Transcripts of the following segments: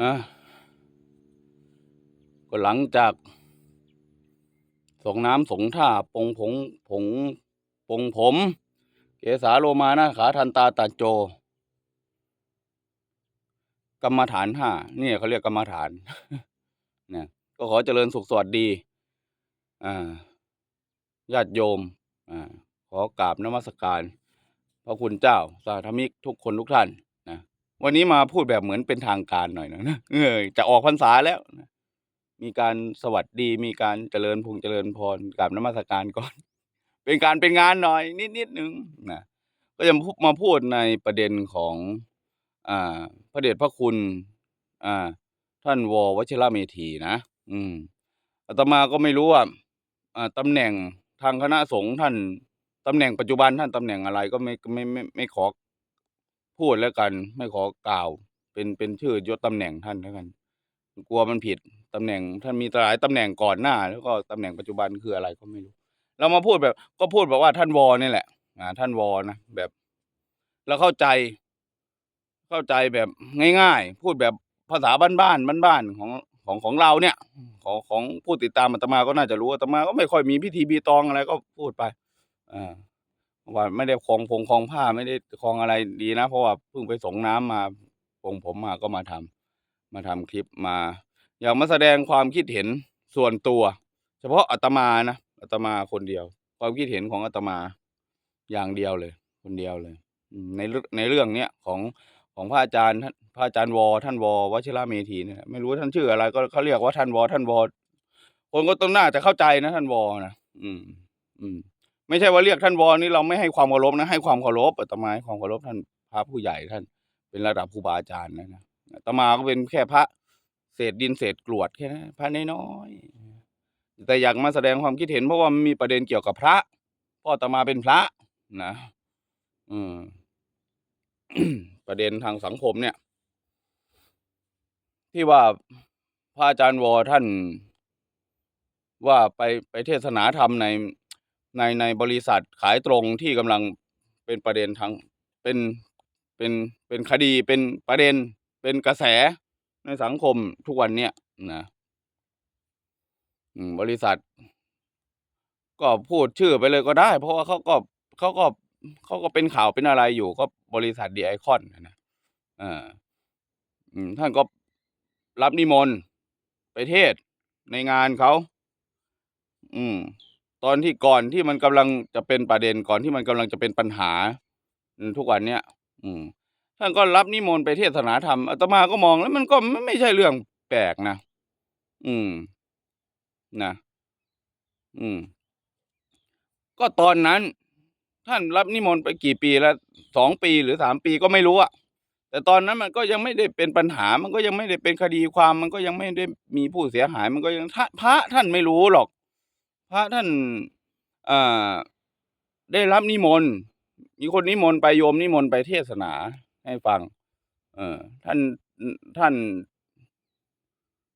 อะก็หลังจากส่งน้ำสงท่าปงผงผงปงผม เกสาโลมานะขาทันตาตัดโจ กรรมฐานห้าเนี่ยเขาเรียกกรรมฐานเนี่ยก็ขอเจริญสุขสวัสดีอ่าญาติโยมอ่าขอกราบนมัสการ พระคุณเจ้า สาธมิกทุกคนทุกท่าน วันนี้มาพูดแบบเหมือนเป็นทางการหน่อยนะ เออจะออกพรรษาแล้วมีการสวัสดีมีการเจริญพงเจริญพรกราบนมัสการก่อน เป็นการเป็นงานหน่อย นิดนิดนึงนะก็จะมาพูดในประเด็นของอ่าพระเดชพระคุณ อ่า ท่านววชิระเมธีนะอืมอาตมาก็ไม่รู้ว่าอ่าตำแหน่งทางคณะสงฆ์ท่านตำแหน่งปัจจุบันท่านตำแหน่งอะไรก็ไม่ไม่ไม่ไม่ขอ พูดแล้วกัน ไม่ขอกล่าว เป็นเป็นชื่อยศตำแหน่งท่านแล้วกัน กลัวมันผิดตำแหน่ง ท่านมีหลายตำแหน่งก่อนหน้า แล้วก็ตำแหน่งปัจจุบันคืออะไรก็ไม่รู้ เรามาพูดแบบ ก็พูดแบบว่าท่านวอนี่แหละอ่าท่านวอนะแบบเราเข้าใจ เข้าใจแบบง่ายๆ พูดแบบภาษาบ้านๆบ้านๆของของของเราเนี่ย ของของผู้ติดตามอาตมาก็น่าจะรู้อาตมาก็ไม่ค่อยมีพิธีบีตองอะไรก็พูดไปอ่า ว่าไม่ได้คลองพงคลองผ้าไม่ได้คลองอะไรดีนะ เพราะว่าเพิ่งไปส่งน้ำมาปงผมมาก็มาทำมาทำคลิปมา อยากมาแสดงความคิดเห็นส่วนตัว เฉพาะอาตมานะอาตมาคนเดียว ความคิดเห็นของอาตมาอย่างเดียวเลย คนเดียวเลยในในเรื่องเนี้ยของของพระอาจารย์ท่านพระอาจารย์วอท่านวอวชิระเมธีเนี่ยไม่รู้ท่านชื่ออะไร ก็เขาเรียกว่าท่านวอท่านวอคนก็ต้องน่าจะเข้าใจนะท่านวอนะอืม อืม ไม่ใช่ว่าเรียกท่านวอนี่เราไม่ให้ความเคารพนะให้ความเคารพอาตมาให้ความเคารพท่านพระผู้ใหญ่ท่าน เป็นระดับครูบาอาจารย์นะนะอาตมาก็เป็นแค่พระเศษดินเศษกรวดแค่นั้นพระน้อยๆแต่อยากมาแสดงความคิดเห็นเพราะว่ามีประเด็นเกี่ยวกับพระพ่ออาตมาเป็นพระนะอืมประเด็นทางสังคมเนี่ย ที่ว่าพระอาจารย์วอท่าน ว่าไปไปเทศนาธรรมใน ในในบริษัทขายตรงที่กำลังเป็นประเด็นทางเป็นเป็นเป็นคดีเป็นประเด็นเป็นกระแสในสังคมทุกวันเนี้ยนะบริษัท ก็พูดชื่อไปเลยก็ได้ เพราะว่าเขาก็เขาก็เขาก็เป็นข่าวเป็นอะไรอยู่ ก็บริษัทดีไอคอนนะอ่าท่านก็รับนิมนต์ไปเทศในงานเขา อืม ตอนที่ก่อนที่มันกำลังจะเป็นประเด็นก่อนที่มันกำลังจะเป็นปัญหาทุกวันเนี้ยอืม ท่านก็รับนิมนต์ไปเทศนาธรรมอาตมาก็มองแล้วมันก็ไม่ใช่เรื่องแปลกนะอืม นะอืม ก็ตอนนั้น ท่านรับนิมนต์ไปกี่ปีแล้วสองปีหรือสามปีก็ไม่รู้อะแต่ตอนนั้นมันก็ยังไม่ได้เป็นปัญหา มันก็ยังไม่ได้เป็นคดีความ มันก็ยังไม่ได้มีผู้เสียหาย มันก็ยังพระท่านไม่รู้หรอก พระท่านอได้รับนิมนต์มีคนนิมนต์ไปโยมนิมนต์ไปเทศนาให้ฟัง เออท่านท่าน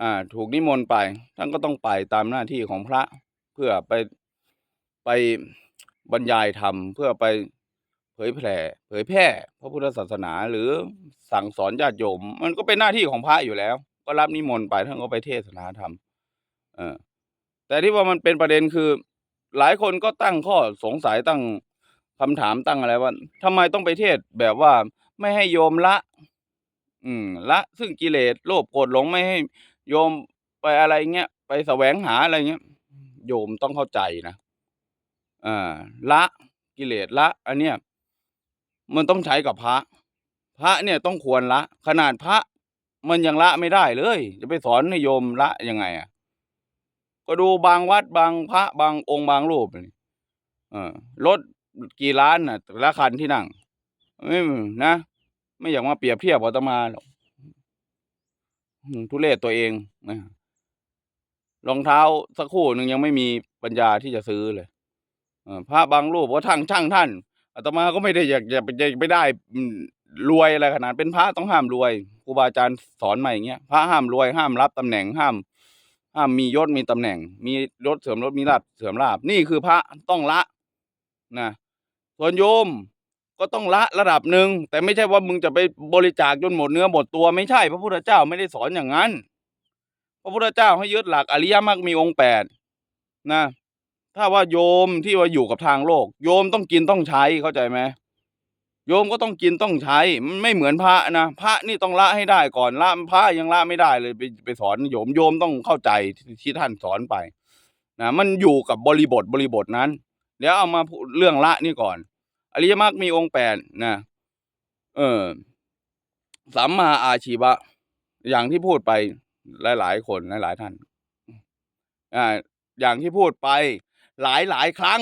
อ่า ถูกนิมนต์ไป ท่านก็ต้องไปตามหน้าที่ของพระเพื่อไปไปบรรยายธรรมเพื่อไปเผยแผ่เผยแพร่พระพุทธศาสนาหรือสั่งสอนญาติโยม มันก็เป็นหน้าที่ของพระอยู่แล้ว ก็รับนิมนต์ไปท่านก็ไปเทศนาธรรม เออ แต่ที่ว่ามันเป็นประเด็นคือ หลายคนก็ตั้งข้อสงสัยตั้งคำถามตั้งอะไรว่าทำไมต้องไปเทศแบบว่าไม่ให้โยมละ อืม ละ ซึ่งกิเลสโลภโกรธหลงไม่ให้โยมไปอะไรเงี้ยไปแสวงหาอะไรเงี้ย โยมต้องเข้าใจนะอ่าละกิเลสละ อันเนี้ยมันต้องใช้กับพระ พระเนี่ยต้องควรละ ขนาดพระมันยังละไม่ได้เลย จะไปสอนให้โยมละยังไงอะ ก็ดูบางวัดบางพระบางองค์บางรูปนี่เออรถกี่ล้านน่ะแต่ละคันที่นั่งไม่นะ ไม่อยากมาเปรียบเทียบอาตมาหรอกทุเรศตัวเองนะรองเท้าสักคู่หนึ่งยังไม่มีปัญญาที่จะซื้อเลยอพระบางรูปว่าทั้งช่างท่านอาตมาก็ไม่ได้อยากอยากไปได้รวยอะไรขนาดเป็นพระต้องห้ามรวยครูบาอาจารย์สอนมาอย่างเงี้ยพระห้ามรวยห้ามรับตำแหน่งห้าม ห้ามมียศมีตำแหน่ง มียศเสื่อมยศมีลาภเสื่อมลาภนี่คือพระต้องละนะส่วนโยมก็ต้องละระดับหนึ่งแต่ไม่ใช่ว่ามึงจะไปบริจาคจนหมดเนื้อหมดตัวไม่ใช่ พระพุทธเจ้าไม่ได้สอนอย่างนั้น พระพุทธเจ้าให้ยึดหลักอริยมรรคมีองค์แปดนะถ้าว่าโยมที่ว่าอยู่กับทางโลก โยมต้องกินต้องใช้เข้าใจไหม โยมก็ต้องกินต้องใช้มันไม่เหมือนพระนะพระนี่ต้องละให้ได้ก่อนละพระยังละไม่ได้เลยไปไปสอนโยมโยมต้องเข้าใจที่ท่านสอนไปนะมันอยู่กับบริบทบริบทนั้น เดี๋ยวเอามาเรื่องละนี่ก่อน อริยมรรคมีองค์แปดนะเออสัมมาอาชีวะ อย่างที่พูดไปหลายๆคนหลายๆท่านอ่าอย่างที่พูดไปหลายหลายๆครั้ง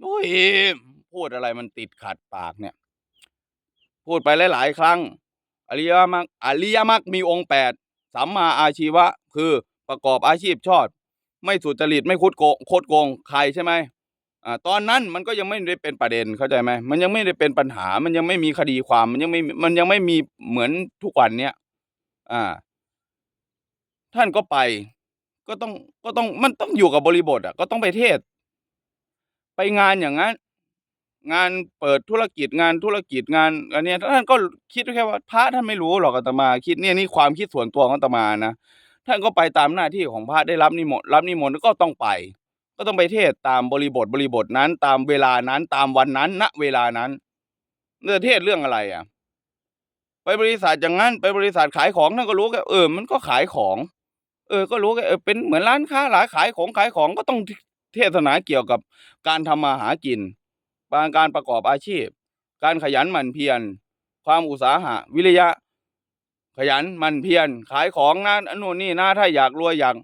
โอ้ยพูดอะไรมันติดขัดปากเนี่ย พูดไปหลาย ๆ ครั้ง อริยมรรคอริยมรรคมีองค์แปดสัมมาอาชีวะ คือประกอบอาชีพชอบ ไม่สุจริตไม่คุดโกงโคดโกงใครใช่ไหมอ่าตอนนั้นมันก็ยังไม่ได้เป็นประเด็นเข้าใจไหมมันยังไม่ได้เป็นปัญหา มันยังไม่มีคดีความมันยังไม่มันยังไม่มีเหมือนทุกวันเนี้ยอ่า ท่านก็ไป ก็ต้องก็ต้องมันต้องอยู่กับบริบท อะ ก็ต้องไปเทศ ไปงานอย่างนั้น งานเปิดธุรกิจงานธุรกิจงานอันเนี้ยท่านก็คิดแค่ว่าพระท่านไม่รู้หรอกอาตมาคิดเนี่ยนี่ความคิดส่วนตัวของอาตมานะท่านก็ไปตามหน้าที่ของพระได้รับนิมนต์รับนิมนต์ก็ต้องไป ก็ต้องไปเทศตามบริบทบริบทนั้น ตามเวลานั้นตามวันนั้น ณเวลานั้นเรื่อเทศเรื่องอะไรอะ ไปบริษัทอย่างนั้นไปบริษัทขายของท่านก็รู้แค่เออ มันก็ขายของ เออ ก็รู้แค่เออเป็นเหมือนร้านค้าหลายขายของขายของก็ต้องเทศนาเกี่ยวกับการทำมาหากิน การการประกอบอาชีพ การขยันหมั่นเพียร ความอุตสาหะ วิริยะ ขยันหมั่นเพียร ขายของนะอันนู่นนี่นะถ้าอยากรวยอยาก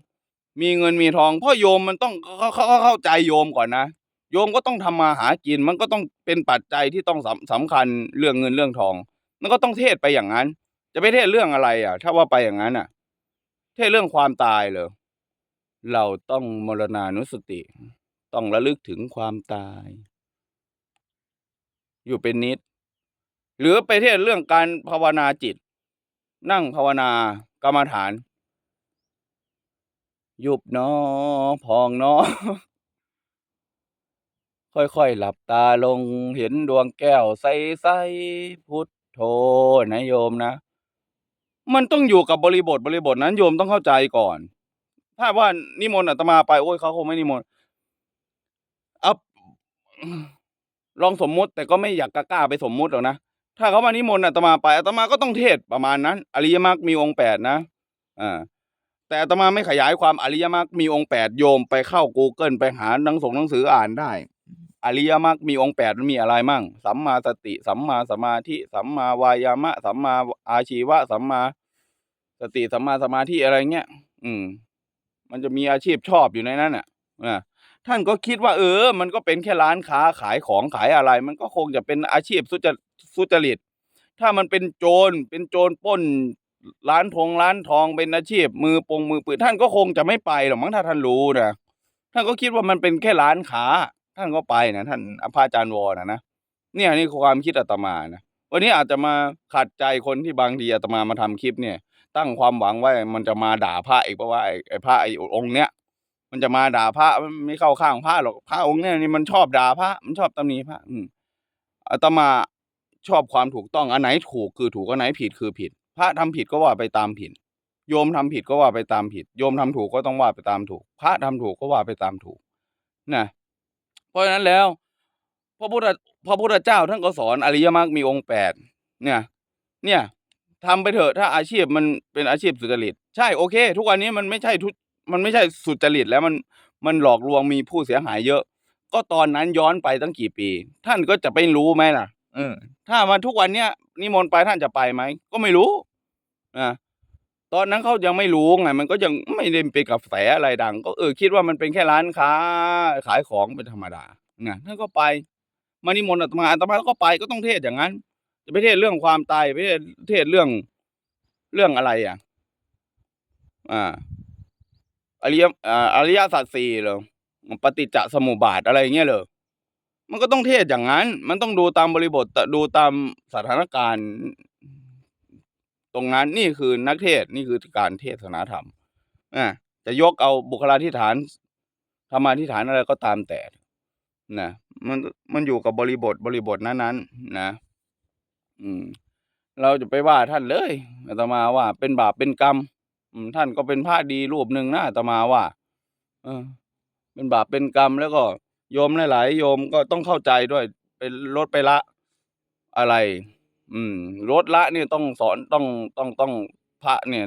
มีเงินมีทองพ่อโยมมันต้องเขาเขาเขาเข้าใจโยมก่อนนะ โยมก็ต้องทำมาหากิน มันก็ต้องเป็นปัจจัยที่ต้องสำสำคัญเรื่องเงินเรื่องทอง มันก็ต้องเทศไปอย่างนั้น จะไปเทศเรื่องอะไรอะ ถ้าว่าไปอย่างนั้นอะ เทศเรื่องความตายเหรอเราต้องมรณานุสติ ต้องระลึกถึงความตาย อยู่เป็นนิด หรือไปเทศเรื่องการภาวนาจิต นั่งภาวนากรรมฐาน ยุบหนอพองหนอค่อยๆ หลับตาลงเห็นดวงแก้วใสๆพุทโธนะโยมนะ มันต้องอยู่กับบริบทบริบทนั้นโยมต้องเข้าใจก่อน ถ้าว่านิมนต์อาตมาไปโอ้ยเขาคงไม่นิมนต์เอา ลองสมมุติแต่ก็ไม่อยากกล้าไปสมมุติหรอกนะ ถ้าเขามานิมนต์อาตมาไปอาตมาก็ต้องเทศประมาณนั้น อริยมรรคมีองค์แปดนะอ่าแต่อาตมาไม่ขยายความอริยมรรคมีองค์แปดโยมไปเข้า Google ไปหาหนังสงหนังสืออ่านได้ อริยมรรคมีองค์แปดมันมีอะไรมั่ง สัมมาสติ สัมมาสมาธิ สัมมาวายามะ สัมมาอาชีวะ สัมมาสติ สัมมาสมาธิอะไรเงี้ย อืม มันจะมีอาชีพชอบอยู่ในนั้นอะอ่า ท่านก็คิดว่าเออ มันก็เป็นแค่ร้านค้าขายของขายอะไร มันก็คงจะเป็นอาชีพสุจสุจริต ถ้ามันเป็นโจรเป็นโจรปล้นร้านทงร้านทองเป็นอาชีพ มือปงมือปืนท่านก็คงจะไม่ไปหรอกมั้งถ้าท่านรู้นะท่านก็คิดว่ามันเป็นแค่ร้านค้า ท่านก็ไปนะท่านพระอาจารย์วอนะนะเนี่ยนี่ความคิดอาตมานะวันนี้อาจจะมาขัดใจคนที่บางทีอาตมามาทำคลิปเนี่ย ตั้งความหวังไว้มันจะมาด่าพระอีกเพราะว่าไอ้ไอ้พระไอ้องค์เนี้ย มันจะมาด่าพระมันไม่เข้าข้างพระหรอกพระองค์เนี้ยนี่มันชอบด่าพระ มันชอบตำหนิพระ อืมอาตมาชอบความถูกต้องอันไหนถูกคือถูกอันไหนผิดคือผิด พระทำผิดก็ว่าไปตามผิด โยมทำผิดก็ว่าไปตามผิด โยมทำถูกก็ต้องว่าไปตามถูก พระทำถูกก็ว่าไปตามถูกนะเพราะฉะนั้นแล้วพระพุทธพระพุทธเจ้าท่านก็สอนอริยมรรคมีองค์แปดเนี่ย เนี่ยทำไปเถอะถ้าอาชีพมันเป็นอาชีพสุจริต ใช่โอเค ทุกวันนี้มันไม่ใช่ทุก มันไม่ใช่สุจริตแล้วมันมันหลอกลวงมีผู้เสียหายเยอะ ก็ตอนนั้นย้อนไปตั้งกี่ปี ท่านก็จะไปรู้ไหมล่ะเออถ้ามาทุกวันเนี้ยนิมนต์ไปท่านจะไปไหมก็ไม่รู้อ่าตอนนั้นเขายังไม่รู้ไงมันก็ยังไม่ได้เป็นกระแสอะไรดัง ก็เออคิดว่ามันเป็นแค่ร้านค้า ขายของเป็นธรรมดานะท่านก็ไปมานิมนต์อาตมาอาตมาก็ไปก็ต้องเทศอย่างนั้น จะไปเทศเรื่องความตายไปเทศเรื่องเรื่องอะไรอะ อ่า อริยอาริยสัจสี่เหรอปฏิจจสมุปบาทอะไรเงี้ยเหรอมันก็ต้องเทศอย่างนั้น มันต้องดูตามบริบทดูตามสถานการณ์ ตรงนั้นนี่คือนักเทศนี่คือการเทศนาธรรมอ่าจะยกเอาบุคลาธิฐานธรรมาธิฐานอะไรก็ตามแต่นะมันมันอยู่กับบริบทบริบทนั้นๆนะอืม เราจะไปว่าท่านเลยอาตมาว่าเป็นบาปเป็นกรรม ท่านก็เป็นพระดีรูปหนึ่งนะอาตมาว่าเออ เป็นบาปเป็นกรรมแล้วก็ โยมหลายๆโยมก็ต้องเข้าใจด้วยไปลดไปละ อะไร อืมลดละเนี่ยต้องสอนต้องต้องต้องพระเนี่ย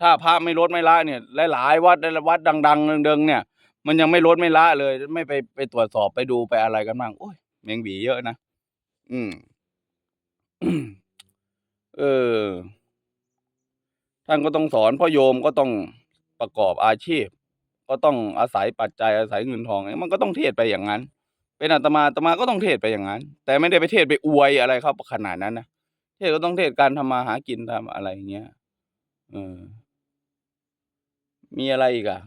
ถ้าพระไม่ลดไม่ละเนี่ยหลายๆวัดวัดดัง ๆ เดิงๆเนี่ย มันยังไม่ลดไม่ละเลย ไม่ไปไปตรวจสอบไปดูไปอะไรกันบ้างโอ้ยแมงบีเยอะนะอืมเออ ท่านก็ต้องสอนพ่อโยมก็ต้องประกอบอาชีพ ก็ต้องอาศัยปัจจัยอาศัยเงินทองมันก็ต้องเทศไปอย่างนั้น เป็นอาตมาอาตมาก็ต้องเทศไปอย่างนั้น แต่ไม่ได้ไปเทศไปอวยอะไรเขาขนาดนั้นนะเทศก็ต้องเทศการทำมาหากินทำอะไรอย่างเงี้ยเออมีอะไรอีกอะ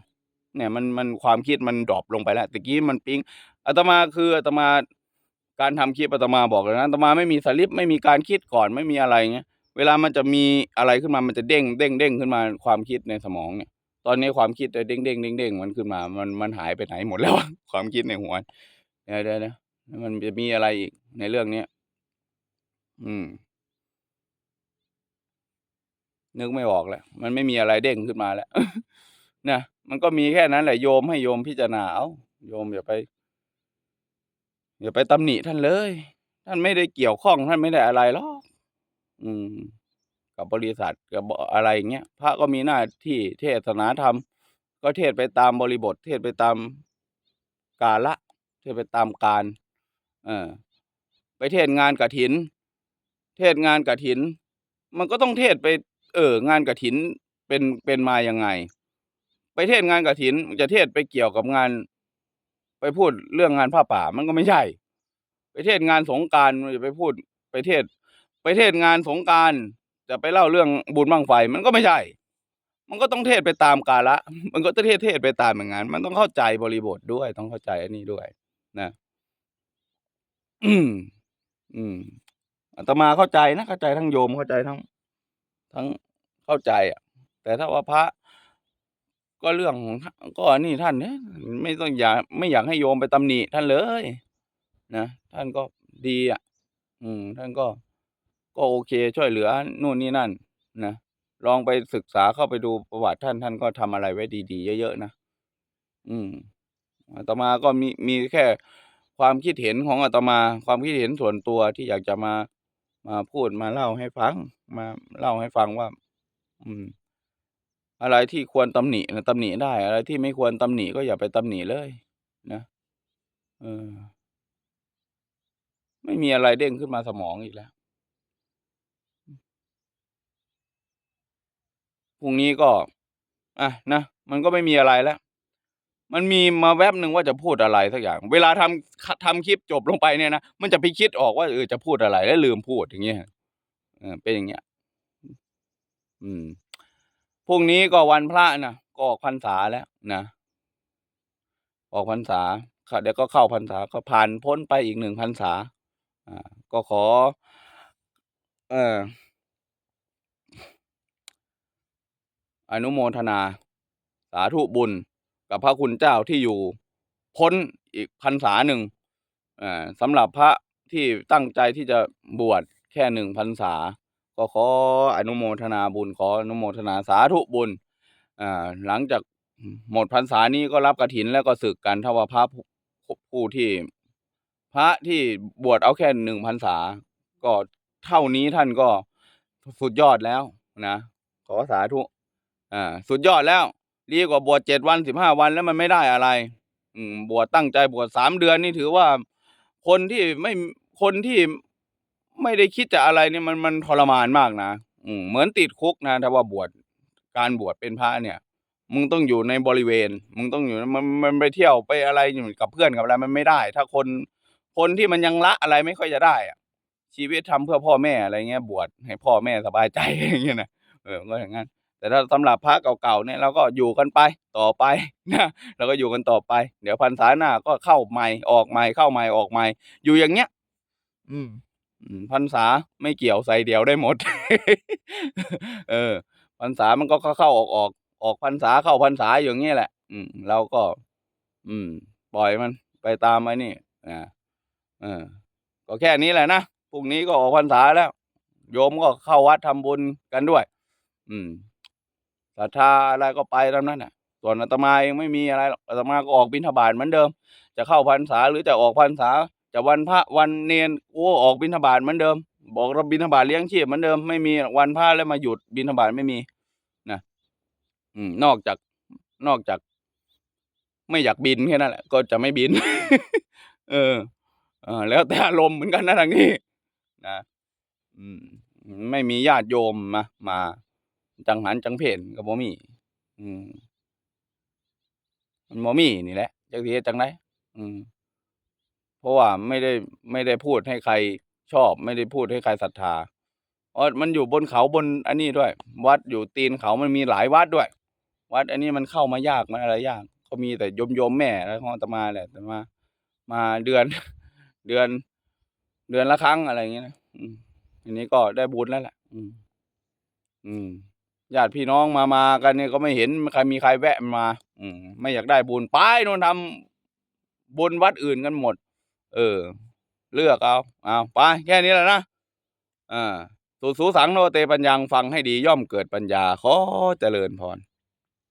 เนี่ยมันมันความคิดมันดรอปลงไปแล้วตะกี้มันปิ๊งอาตมาคืออาตมาการทำคลิปอาตมาบอกเลยนะอาตมาไม่มีสลิปไม่มีการคิดก่อนไม่มีอะไรเงี้ย เวลามันจะมีอะไรขึ้นมามันจะเด้งเด้งเด้งขึ้นมาความคิดในสมองเนี่ย ตอนนี้ความคิดจะเด้งเด้งเด้งเด้งมันขึ้นมา มันมันหายไปไหนหมดแล้ว ความคิดในหัวเดี๋ยวเดี๋ยวเดี๋ยวมันจะมีอะไรอีกในเรื่องเนี้ยอืม นึกไม่ออกแล้ว มันไม่มีอะไรเด้งขึ้นมาแล้วนะมันก็มีแค่นั้นแหละโยมให้โยมพิจารณาเอาโยมอย่าไปอย่าไปตำหนิท่านเลย ท่านไม่ได้เกี่ยวข้องท่านไม่ได้อะไรหรอก อืม กับบริษัทกับอะไรอย่างเงี้ยพระก็มีหน้าที่เทศนาธรรม ก็เทศไปตามบริบท เทศไปตามกาละเทศไปตามการ เออ ไปเทศงานกระถิน เทศงานกระถิน มันก็ต้องเทศไป เออ งานกระถินเป็นเป็นมาอยังไง ไปเทศงานกระถินจะเทศไปเกี่ยวกับงาน ไปพูดเรื่องงานผ้าป่ามันก็ไม่ใช่ ไปเทศงานสงการจะไปพูดไปเทศ ไปเทศงานสงการจะไปเล่าเรื่องบุญบังไฟมันก็ไม่ใช่ มันก็ต้องเทศไปตามกาละ มันก็ต้องเทศเทศไปตามอย่างนั้นมันต้องเข้าใจบริบทด้วย ต้องเข้าใจอันนี้ด้วย นะ อืมอืมอาตมาเข้าใจนะเข้าใจทั้งโยมเข้าใจทั้ง ทั้งเข้าใจอะ แต่ถ้าว่าพระ ก็เรื่องของท่านก็นี่ท่านเนี่ยไม่ต้องอย่าไม่อยากให้โยมไปตำหนิท่านเลย นะท่านก็ดีอะ อืม ท่านก็ ก็โอเค ช่วยเหลือนู่นนี่นั่นนะลองไปศึกษาเข้าไปดูประวัติท่านท่านก็ทำอะไรไว้ดีๆ เยอะๆนะอืมอาตมาก็มีมีแค่ความคิดเห็นของอาตมา ความคิดเห็นส่วนตัวที่อยากจะมามาพูดมาเล่าให้ฟัง มาเล่าให้ฟังว่า อืม อะไรที่ควรตำหนินะตำหนิได้ อะไรที่ไม่ควรตำหนิก็อย่าไปตำหนิเลย นะเออไม่มีอะไรเด้งขึ้นมาสมองอีกแล้ว พรุ่งนี้ก็ อะนะมันก็ไม่มีอะไรแล้ว มันมีมาแวบหนึ่งว่าจะพูดอะไรสักอย่าง เวลาทำทำคลิปจบลงไปเนี่ยนะมันจะไปคิดออกว่าเออจะพูดอะไรแล้วลืมพูดอย่างเงี้ยเป็นอย่างเงี้ย อืมพรุ่งนี้ก็วันพระนะก็ออกพรรษาแล้วนะออกพรรษาเดี๋ยวก็เข้าพรรษาก็ผ่านพ้นไปอีกหนึ่งพรรษา อ่า ก็ขอ เออ อนุโมทนา สาธุบุญ กับพระคุณเจ้าที่อยู่ พ้นอีกพรรษาหนึ่งอ่าสำหรับพระที่ตั้งใจที่จะบวชแค่หนึ่งพรรษา ก็ขออนุโมทนาบุญ ขออนุโมทนาสาธุบุญอ่าหลังจากหมดพรรษานี้ก็รับกระถินแล้วก็ศึกกันถ้าว่าพระผู้ที่ พระที่บวชเอาแค่หนึ่งพรรษา ก็เท่านี้ท่านก็สุดยอดแล้วนะ ขอสาธุ อ่าสุดยอดแล้วดีกว่าบวชเจ็ดวันสิบห้าวันแล้วมันไม่ได้อะไร อืมบวชตั้งใจบวชสามเดือนนี่ถือว่า คนที่ไม่คนที่ไม่ได้คิดจะอะไรเนี่ยมันมันทรมานมากนะอืมเหมือนติดคุกนะถ้าว่าบวชการบวชเป็นพระเนี่ย มึงต้องอยู่ในบริเวณ มึงต้องอยู่มันมันไปเที่ยวไปอะไรอยู่กับเพื่อนกับอะไรมันไม่ได้ ถ้าคนคนที่มันยังละอะไรไม่ค่อยจะได้อะชีวิตทำเพื่อพ่อแม่อะไรเงี้ยบวชให้พ่อแม่สบายใจอย่างเงี้ยนะเออก็อย่างนั้น แต่ถ้าสำหรับพระเก่าๆเนี่ยเราก็อยู่กันไปต่อไปนะเราก็อยู่กันต่อไป เดี๋ยวพรรษาหน้าก็เข้าใหม่ออกใหม่เข้าใหม่ออกใหม่ อยู่อย่างเงี้ย อืมพรรษาไม่เกี่ยวใส่เดียวได้หมด เออพรรษามันก็เข้าออกออกออกพรรษาเข้าพรรษาอย่างเงี้ยแหละ อืมเราก็ อืม ปล่อยมันไปตามไอ้นี่อ่าเออ ก็แค่นี้แหละนะพรุ่งนี้ก็ออกพรรษาแล้ว โยมก็เข้าวัดทำบุญกันด้วย อืม ศรัทธาอะไรก็ไปตามนั้นน่ะส่วนอาตมาเองไม่มีอะไรหรอกอาตมาก็ออกบิณฑบาตเหมือนเดิม จะเข้าพรรษาหรือจะออกพรรษา จะวันพระวันเนนโอ้ออกบิณฑบาตเหมือนเดิม บอกเราบิณฑบาตเลี้ยงชีพเหมือนเดิมไม่มีวันพระแล้วมาหยุดบิณฑบาตไม่มีนะอืมนอกจากนอกจาก ไม่อยากบินแค่นั้นแหละก็จะไม่บิน เออเออแล้วแต่อารมณ์เหมือนกันนะทางนี้นะอืมไม่มีญาติโยมมามา จังหันจังเพนกับบ่มี อืม มันบ่มีนี่แหละจักสิเฮ็ดจังไดอืม เพราะว่าไม่ได้ไม่ได้พูดให้ใครชอบ ไม่ได้พูดให้ใครศรัทธาอ๋อมันอยู่บนเขาบนอันนี้ด้วย วัดอยู่ตีนเขามันมีหลายวัดด้วย วัด อันนี้มันเข้ามายากมันอะไรยากก็มีแต่ยมยมแม่แล้วของอาตมาแหละแต่มา มาเดือน เดือน เดือนละครั้งอะไรอย่างเงี้ยนะอืมอันนี้ก็ได้บุญแล้วแหละอืม อืม ญาติพี่น้องมามากันเนี่ยก็ไม่เห็นใครมีใครแวะมา อืมไม่อยากได้บุญไปโน่นทำบุญวัดอื่นกันหมด เออ เลือกเอาเอาไปแค่นี้แหละนะอ่าสูสูสังโนเตปัญญังฟังให้ดีย่อมเกิดปัญญาขอเจริญพร